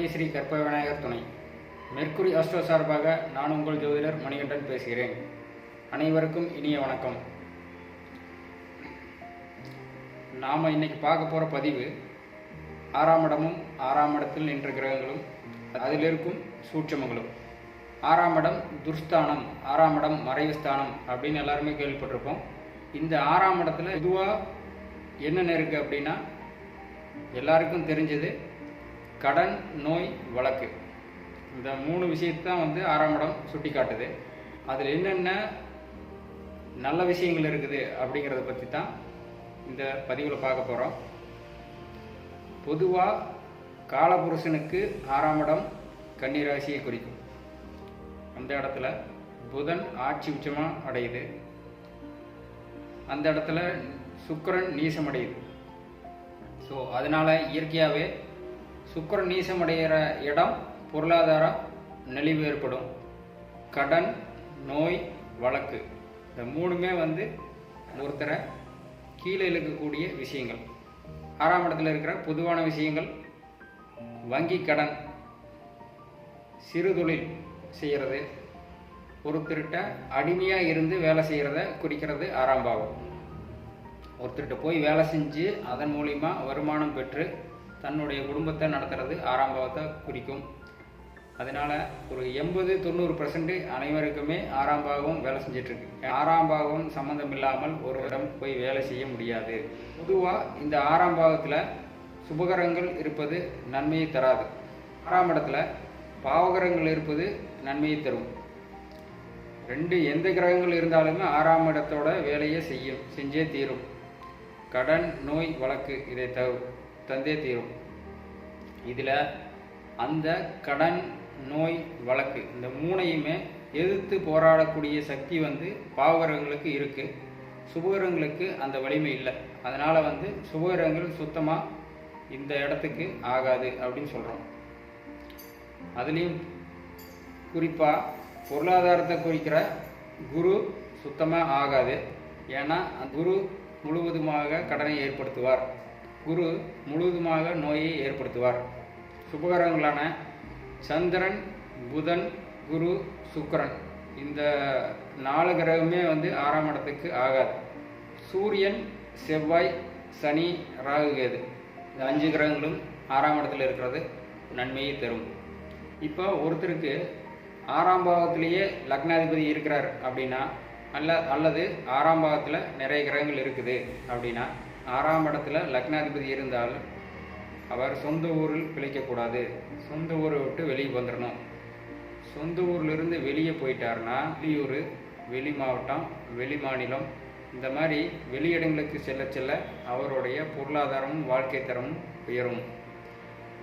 பட்டி ஸ்ரீ கற்ப விநாயகர் துணை. மெர்க்குரி அஸ்ட்ரோ சார்பாக நான் உங்கள் ஜோதிடர் மணிகண்டன் பேசுகிறேன். அனைவருக்கும் இனிய வணக்கம். நாம் இன்னைக்கு பார்க்க போகிற பதிவு ஆறாம் இடமும் ஆறாம் இடத்தில் நின்ற கிரகங்களும் அதில் இருக்கும் சூட்சமங்களும். ஆறாம் இடம் துர்ஸ்தானம் ஆறாம் இடம் மறைவு ஸ்தானம் அப்படின்னு எல்லாருமே கேள்விப்பட்டிருப்போம். இந்த ஆறாம் இடத்துல பொதுவாக என்னென்ன இருக்குது அப்படின்னா எல்லாருக்கும் தெரிஞ்சது கடன் நோய் வழக்கு. இந்த மூணு விஷயத்தான் வந்து ஆறாம் இடம் சுட்டி காட்டுது அதில் என்னென்ன நல்ல விஷயங்கள் இருக்குது அப்படிங்கிறத பற்றி தான் இந்த பதிவில் பார்க்க போகிறோம் பொதுவாக காலபுருஷனுக்கு ஆறாம் இடம் கன்னிராசியை குறிக்கும். அந்த இடத்துல புதன் ஆட்சி உச்சமாக அடையுது. அந்த இடத்துல சுக்கரன் நீசம் அடையுது. ஸோ அதனால் இயற்கையாகவே சுக்கரன் நீசமடைகிற இடம் பொருளாதார நெளிவு ஏற்படும். கடன் நோய் வழக்கு. இந்த மூணுமே வந்து ஒருத்தரை கீழே இழுக்கக்கூடிய விஷயங்கள். ஆறாம் இடத்துல இருக்கிற பொதுவான விஷயங்கள் வங்கி கடன் சிறு தொழில் செய்கிறது ஒருத்தர்கிட்ட அடிமையாக இருந்து வேலை செய்கிறத குறிக்கிறது ஆறாம் பாவம். ஒருத்தர்கிட்ட போய் வேலை செஞ்சு அதன் மூலிமா வருமானம் பெற்று தன்னுடைய குடும்பத்தை நடத்துறது ஆறாம் பாவத்தை குறிக்கும். அதனால ஒரு எண்பது தொண்ணூறு பர்சன்ட் அனைவருக்குமே ஆறாம் பாகம் வேலை செஞ்சுட்டு இருக்கு ஆறாம் பாகம் சம்மந்தம் இல்லாமல் ஒரு இடம் போய் வேலை செய்ய முடியாது. பொதுவாக இந்த ஆறாம் பாகத்தில் சுபகரங்கள் இருப்பது நன்மையை தராது. ஆறாம் இடத்துல பாவகரங்கள் இருப்பது நன்மையை தரும். ரெண்டு எந்த கிரகங்கள் இருந்தாலுமே ஆறாம் இடத்தோட வேலையை செய்யும் செஞ்சே தீரும். கடன் நோய் வழக்கு இதை தவிர தந்தே தீரும். இதில் அந்த கடன் நோய் வழக்கு இந்த மூணையுமே எதிர்த்து போராடக்கூடிய சக்தி வந்து பாவகரங்களுக்கு இருக்குது சுபகரங்களுக்கு அந்த வலிமை இல்லை. அதனால் வந்து சுபகரங்கள் சுத்தமாக இந்த இடத்துக்கு ஆகாது அப்படின்னு சொல்கிறோம் அதுலேயும் குறிப்பாக பொருளாதாரத்தை குறிக்கிற குரு சுத்தமாக ஆகாது. ஏன்னா குரு முழுவதுமாக கடனை ஏற்படுத்துவார். குரு முழுவதுமாக நோயை ஏற்படுத்துவார். சுபகரங்களான சந்திரன் புதன் குரு சுக்கரன். இந்த நாலு கிரகமே வந்து ஆறாம் இடத்துக்கு ஆகாது. சூரியன் செவ்வாய் சனி ராகு கேது. இந்த அஞ்சு கிரகங்களும் ஆறாம் இடத்துல இருக்கிறது நன்மையை தரும். இப்போ ஒருத்தருக்கு ஆறாம் பாவத்திலேயே லக்னாதிபதி இருக்கிறார் அப்படின்னா அல்ல அல்லது ஆறாம் பாவத்தில் நிறைய கிரகங்கள் இருக்குது அப்படின்னா ஆறாம் இடத்துல லக்னாதிபதி இருந்தால் அவர் சொந்த ஊரில் பிழைக்கக்கூடாது. சொந்த ஊரை விட்டு வெளியே வந்துடணும் சொந்த ஊர்லேருந்து வெளியே போயிட்டாருன்னா வெளியூர் வெளி மாவட்டம் வெளி மாநிலம் இந்த மாதிரி வெளியிடங்களுக்கு செல்ல செல்ல அவருடைய பொருளாதாரமும் வாழ்க்கை தரமும் உயரும்.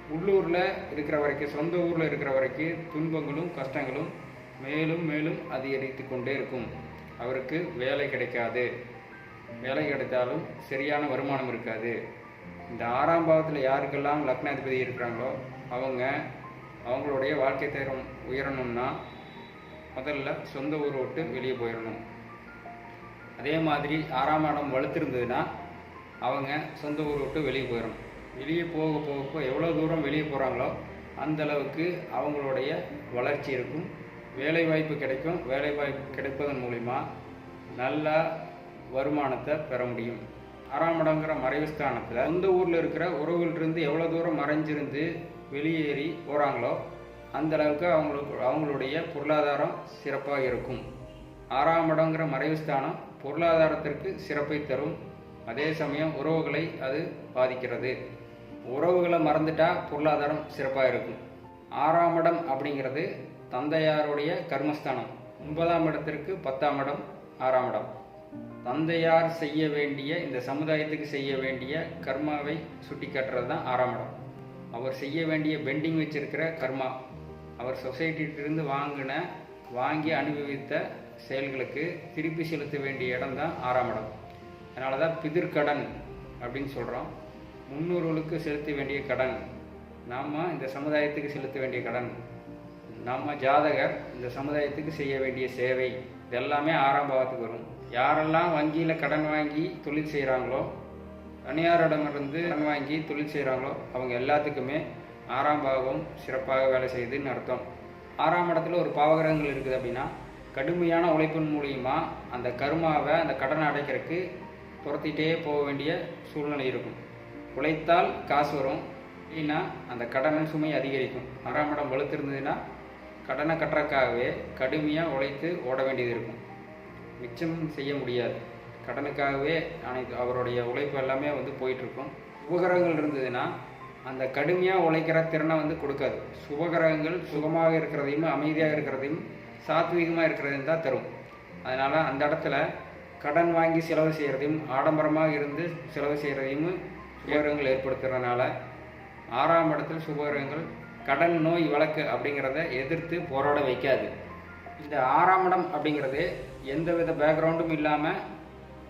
உள்ளூரில் இருக்கிற வரைக்கும் சொந்த ஊரில் இருக்கிற வரைக்கும் துன்பங்களும் கஷ்டங்களும் மேலும் மேலும் அதிகரித்து கொண்டே இருக்கும். அவருக்கு வேலை கிடைக்காது. வேலை கிடைத்தாலும் சரியான வருமானம் இருக்காது. இந்த ஆறாம் பாவத்தில் யாருக்கெல்லாம் லக்னாதிபதி இருக்கிறாங்களோ அவங்க அவங்களுடைய வாழ்க்கை தரம் உயரணும்னா முதல்ல சொந்த ஊர் விட்டு வெளியே போயிடணும் அதே மாதிரி ஆறாம் இடம் வலுத்திருந்ததுன்னா அவங்க சொந்த ஊர் விட்டு வெளியே போயிடணும் வெளியே போக போக போக எவ்வளோ தூரம் வெளியே போகிறாங்களோ அந்த அளவுக்கு அவங்களுடைய வளர்ச்சி இருக்கும். வேலைவாய்ப்பு கிடைக்கும். வேலைவாய்ப்பு கிடைப்பதன் மூலிமா நல்லா வருமானத்தை பெற முடியும். ஆறாம் இடங்கிற மறைவு ஸ்தானத்தில் சொந்த ஊரில் இருக்கிற உறவுகளிருந்து எவ்வளோ தூரம் மறைஞ்சிருந்து வெளியேறி போகிறாங்களோ அந்த அளவுக்கு அவங்களுக்கு அவங்களுடைய பொருளாதாரம் சிறப்பாக இருக்கும். ஆறாம் இடங்கிற மறைவு ஸ்தானம் பொருளாதாரத்திற்கு சிறப்பை தரும். அதே சமயம் உறவுகளை அது பாதிக்கிறது. உறவுகளை மறந்துட்டா பொருளாதாரம் சிறப்பாக இருக்கும். ஆறாம் இடம் அப்படிங்கிறது தந்தையாருடைய கர்மஸ்தானம். ஒன்பதாம் இடத்திற்கு பத்தாம் இடம் ஆறாம் இடம். தந்தையார் செய்ய வேண்டிய இந்த சமுதாயத்துக்கு செய்ய வேண்டிய கர்மாவை சுட்டி காட்டுறது தான் ஆறாம் இடம். அவர் செய்ய வேண்டிய பெண்டிங் வச்சிருக்கிற கர்மா அவர் சொசைட்டியிலிருந்து வாங்கின வாங்கி அனுபவித்த செயல்களுக்கு திருப்பி செலுத்த வேண்டிய இடம் தான் ஆறாம் இடம். அதனால தான் பிதிர்கடன் அப்படின்னு சொல்கிறோம் முன்னோர்களுக்கு செலுத்த வேண்டிய கடன் நாம் இந்த சமுதாயத்துக்கு செலுத்த வேண்டிய கடன் நம்ம ஜாதகர் இந்த சமுதாயத்துக்கு செய்ய வேண்டிய சேவை இதெல்லாமே ஆறாம் பாவத்துக்கு வரும். யாரெல்லாம் வங்கியில் கடன் வாங்கி தொழில் செய்கிறாங்களோ தனியாரிடமிருந்து கடன் வாங்கி தொழில் செய்கிறாங்களோ அவங்க எல்லாத்துக்குமே ஆறாம் பாகம் சிறப்பாக வேலை செய்யுதுன்னு அர்த்தம். ஆறாம் இடத்துல ஒரு பாவகிரகங்கள் இருக்குது அப்படின்னா கடுமையான உழைப்பின் மூலியமா அந்த கருமாவை அந்த கடனை அடைக்கிறதுக்கு துரத்திட்டே போக வேண்டிய சூழ்நிலை இருக்கும். உழைத்தால் காசு வரும். இல்லைன்னா அந்த கடனின் சுமை அதிகரிக்கும். ஆறாம் இடம் வலுத்திருந்ததுன்னா கடனை கட்டுறதுக்காகவே கடுமையாக உழைத்து ஓட வேண்டியது இருக்கும். மிச்சம் செய்ய முடியாது. கடனுக்காகவே அனைத்து அவருடைய உழைப்பு எல்லாமே வந்து போயிட்டுருக்கும். உபகரங்கள் இருந்ததுன்னா அந்த கடுமையாக உழைக்கிற திறனை வந்து கொடுக்காது. சுபகிரகங்கள் சுகமாக இருக்கிறதையும் அமைதியாக இருக்கிறதையும் சாத்வீகமாக இருக்கிறதையும் தான் தரும். அதனால் அந்த இடத்துல கடன் வாங்கி செலவு செய்கிறதையும் ஆடம்பரமாக இருந்து செலவு செய்கிறதையும் சுபகிரகங்கள் ஏற்படுத்துறதுனால ஆறாம் இடத்துல சுபகிரகங்கள் கடன் நோய் வழக்கு அப்படிங்கிறத எதிர்த்து போராட வைக்காது. இந்த ஆறாம் இடம் அப்படிங்கிறது எந்தவித பேக்ரவுண்டும் இல்லாமல்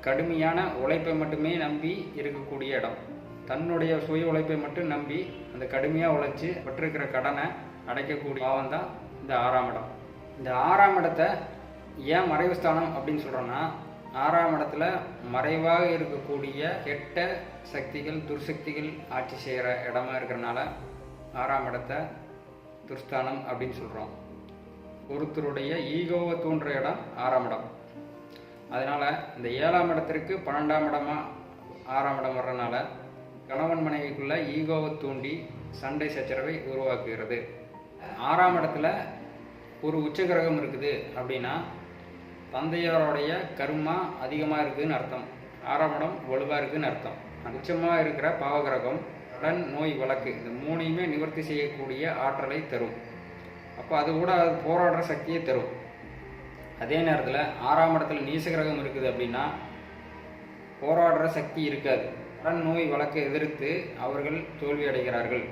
கடுமையான உழைப்பை மட்டுமே நம்பி இருக்கக்கூடிய இடம். தன்னுடைய சுய உழைப்பை மட்டும் நம்பி அந்த கடுமையாக உழைச்சி பெற்றிருக்கிற கடனை அடைக்கக்கூடிய பாவம் தான் இந்த ஆறாம் இடம். இந்த ஆறாம் இடத்தை ஏன் மறைவு ஸ்தானம் அப்படின்னு சொல்கிறோன்னா ஆறாம் இடத்துல மறைவாக இருக்கக்கூடிய கெட்ட சக்திகள் துர்சக்திகள் ஆட்சி செய்கிற இடமா இருக்கிறனால ஆறாம் இடத்தை துர்ஸ்தானம் அப்படின்னு சொல்கிறோம் ஒருத்தருடைய ஈகோவை தூண்டுற இடம் ஆறாம் இடம். அதனால் இந்த ஏழாம் இடத்திற்கு பன்னெண்டாம் இடமா ஆறாம் இடம் வர்றதுனால கணவன் மனைவிக்குள்ள ஈகோவை தூண்டி சண்டை சச்சரவை உருவாக்குகிறது. ஆறாம் இடத்துல ஒரு உச்ச கிரகம் இருக்குது அப்படின்னா தந்தையாரோடைய கருமா அதிகமாக இருக்குதுன்னு அர்த்தம். ஆறாம் இடம் வலுவாக இருக்குதுன்னு அர்த்தம். உச்சமாக இருக்கிற பாவகிரகம் உடன் நோய் வழக்கு இந்த மூணையுமே நிவர்த்தி செய்யக்கூடிய ஆற்றலை தரும். அப்போ அது கூட அது போராடுற சக்தியை தரும். அதே நேரத்தில் ஆறாம் இடத்துல நீச கிரகம் இருக்குது அப்படின்னா போராடுற சக்தி இருக்காது. கடன் நோய் வழக்கை எதிர்த்து அவர்கள் தோல்வி அடைகிறார்கள்.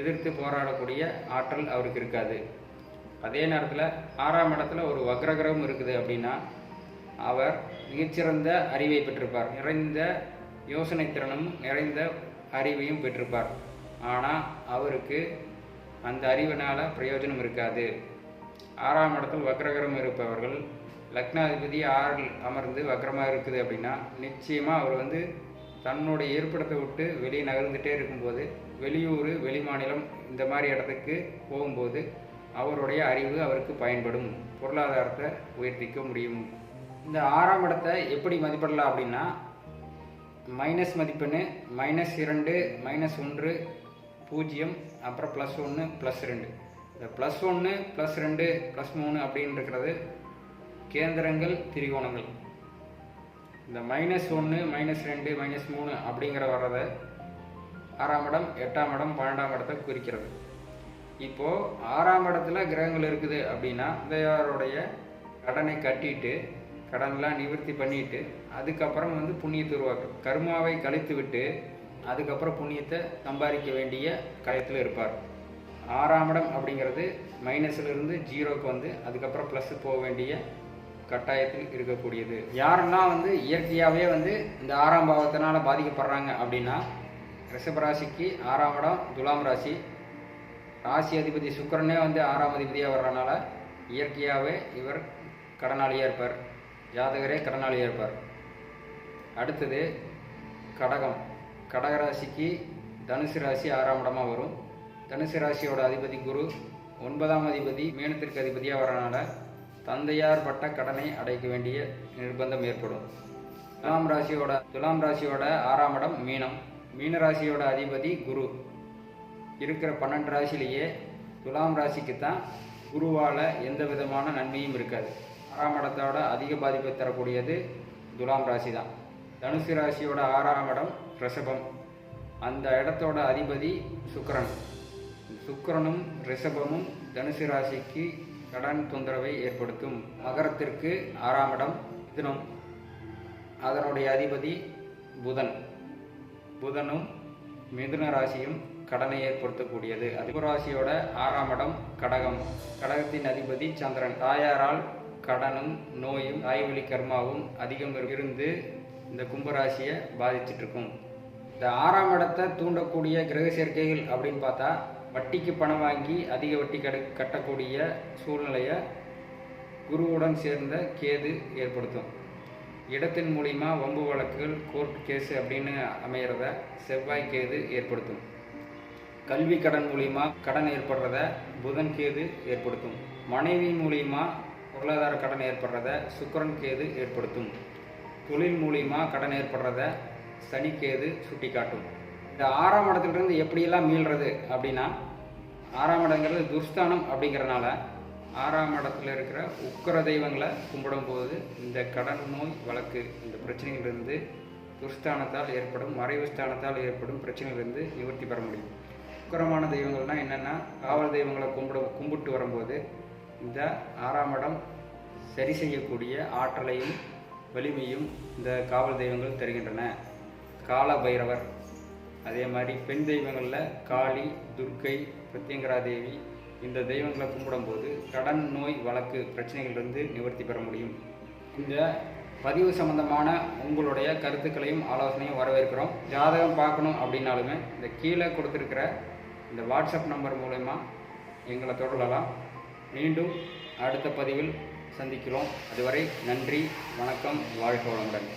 எதிர்த்து போராடக்கூடிய ஆற்றல் அவருக்கு இருக்காது. அதே நேரத்தில் ஆறாம் இடத்துல ஒரு வக்ரகிரகம் இருக்குது அப்படின்னா அவர் மிகச்சிறந்த அறிவை பெற்றிருப்பார். நிறைந்த யோசனை திறனும் நிறைந்த அறிவையும் பெற்றிருப்பார். ஆனால் அவருக்கு அந்த அறிவினால் பிரயோஜனம் இருக்காது. ஆறாம் இடத்தில் வக்ரகரம் இருப்பவர்கள் லக்னாதிபதி ஆறில் அமர்ந்து வக்ரமாக இருக்குது அப்படின்னா நிச்சயமாக அவர் வந்து தன்னுடைய இருப்பிடத்தை விட்டு வெளியே நகர்ந்துகிட்டே இருக்கும்போது வெளியூர் வெளிமாநிலம் இந்த மாதிரி இடத்துக்கு போகும்போது அவருடைய அறிவு அவருக்கு பயன்படும். பொருளாதாரத்தை உயர்த்திக்க முடியும். இந்த ஆறாம் இடத்தை எப்படி மதிப்பிடலாம் அப்படின்னா மைனஸ் மதிப்பெண் மைனஸ் இரண்டு மைனஸ் ஒன்று பூஜ்ஜியம் அப்புறம் ப்ளஸ் ஒன்று ப்ளஸ் ரெண்டு. இந்த ப்ளஸ் ஒன்று ப்ளஸ் ரெண்டு ப்ளஸ் மூணு அப்படின்னு இருக்கிறது கேந்திரங்கள் திரிகோணங்கள். இந்த மைனஸ் ஒன்று மைனஸ் ரெண்டு மைனஸ் மூணு அப்படிங்கிற வர்றதை ஆறாம் இடம் எட்டாம் இடம் பன்னெண்டாம் இடத்தை குறிக்கிறது. இப்போது ஆறாம் இடத்துல கிரகங்கள் இருக்குது அப்படின்னா தந்தையாருடைய கடனை கட்டிட்டு கடன்லாம் நிவர்த்தி பண்ணிட்டு அதுக்கப்புறம் வந்து புண்ணியத்து உருவாக்கும். கர்மாவை கழித்து விட்டு அதுக்கப்புறம் புண்ணியத்தை சம்பாதிக்க வேண்டிய கயத்தில் இருப்பார். ஆறாம் இடம் அப்படிங்கிறது மைனஸ்லேருந்து ஜீரோக்கு வந்து அதுக்கப்புறம் ப்ளஸ்ஸு போக வேண்டிய கட்டாயத்தில் இருக்கக்கூடியது. யாரெல்லாம் வந்து இயற்கையாகவே வந்து இந்த ஆறாம் பாவத்தினால் பாதிக்கப்படுறாங்க அப்படின்னா ரிஷபராசிக்கு ஆறாம் இடம் துலாம் ராசி. ராசி அதிபதி சுக்கரனே வந்து ஆறாம் அதிபதியாக வர்றதுனால இயற்கையாகவே இவர் கடனாளியாக இருப்பார். ஜாதகரே கடனாளியாக இருப்பார். அடுத்தது கடகம். கடகராசிக்கு தனுசு ராசி ஆறாம் இடமாக வரும். தனுசு ராசியோட அதிபதி குரு ஒன்பதாம் அதிபதி மீனத்திற்கு அதிபதியாக வரனால தந்தையார் பட்ட கடனை அடைக்க வேண்டிய நிர்பந்தம் ஏற்படும். துலாம் ராசியோட துலாம் ராசியோட ஆறாம் இடம் மீனம். மீன ராசியோட அதிபதி குரு. இருக்கிற பன்னெண்டு ராசிலேயே துலாம் ராசிக்கு தான் குருவால் எந்த விதமான நன்மையும் இருக்காது. ஆறாம் இடத்தோட அதிக பாதிப்பை தரக்கூடியது துலாம் ராசி தான் தனுசு ராசியோட ஆறாம் இடம் ரிஷபம். அந்த இடத்தோட அதிபதி சுக்கரன். சுக்கரனும் ரிஷபமும் தனுசு ராசிக்கு கடன் தொந்தரவை ஏற்படுத்தும். மகரத்திற்கு ஆறாம் இடம் மிதுனம். அதனுடைய அதிபதி புதன். புதனும் மிதுன ராசியும் கடனை ஏற்படுத்தக்கூடியது. அதிபராசியோட ஆறாம் இடம் கடகம். கடகத்தின் அதிபதி சந்திரன். தாயாரால் கடனும் நோயும் தாய்வழி கர்மாவும் அதிகம் இருந்து இந்த கும்பராசியை பாதிச்சிட்டுருக்கும். இந்த ஆறாம் இடத்தை தூண்டக்கூடிய கிரக சேர்க்கைகள் அப்படின்னு பார்த்தா வட்டிக்கு பணம் வாங்கி அதிக வட்டி கடு கட்டக்கூடிய சூழ்நிலையை குருவுடன் சேர்ந்த கேது ஏற்படுத்தும். இடத்தின் மூலிமா வம்பு வழக்குகள் கோர்ட் கேஸ் அப்படின்னு அமையிறத செவ்வாய் கேது ஏற்படுத்தும். கல்வி கடன் மூலிமா கடன் ஏற்படுறத புதன் கேது ஏற்படுத்தும். மனைவி மூலிமா பொருளாதார கடன் ஏற்படுறத சுக்கிரன் கேது ஏற்படுத்தும். தொழில் மூலியமாக கடன் ஏற்படுறத சனிக்கேது சுட்டி காட்டும் இந்த ஆறாம் இடத்துலேருந்து எப்படியெல்லாம் மீள்றது அப்படின்னா ஆறாம் இடங்கிறது துர்ஸ்தானம் அப்படிங்கிறனால ஆறாம் இடத்துல இருக்கிற உக்கர தெய்வங்களை கும்பிடும்போது இந்த கடன் நோய் வழக்கு இந்த பிரச்சனைகளிலிருந்து துர்ஸ்தானத்தால் ஏற்படும் மறைவு ஸ்தானத்தால் ஏற்படும் பிரச்சனைகளிலிருந்து நிவர்த்தி பெற முடியும். உக்கரமான தெய்வங்கள்னா என்னென்னா காவல் தெய்வங்களை கும்பிட கும்பிட்டு வரும்போது இந்த ஆறாம் இடம் சரி செய்யக்கூடிய ஆற்றலையும் வலிமையும் இந்த காவல் தெய்வங்கள் தருகின்றன. கால பைரவர் அதே மாதிரி பெண் தெய்வங்களில் காளி துர்க்கை பிரத்யங்கரா தேவி இந்த தெய்வங்களை கும்பிடும்போது கடன் நோய் வழக்கு பிரச்சனைகளிலிருந்து நிவர்த்தி பெற முடியும். இந்த பதிவு சம்பந்தமான உங்களுடைய கருத்துக்களையும் ஆலோசனையும் வரவேற்கிறோம். ஜாதகம் பார்க்கணும் அப்படின்னாலுமே இந்த கீழே கொடுத்துருக்கிற இந்த வாட்ஸ்அப் நம்பர் மூலயமா எங்களை தொடரலாம். மீண்டும் அடுத்த பதிவில் சந்திக்கிறோம். அதுவரை நன்றி வணக்கம் வாழ்க வளமுடன்.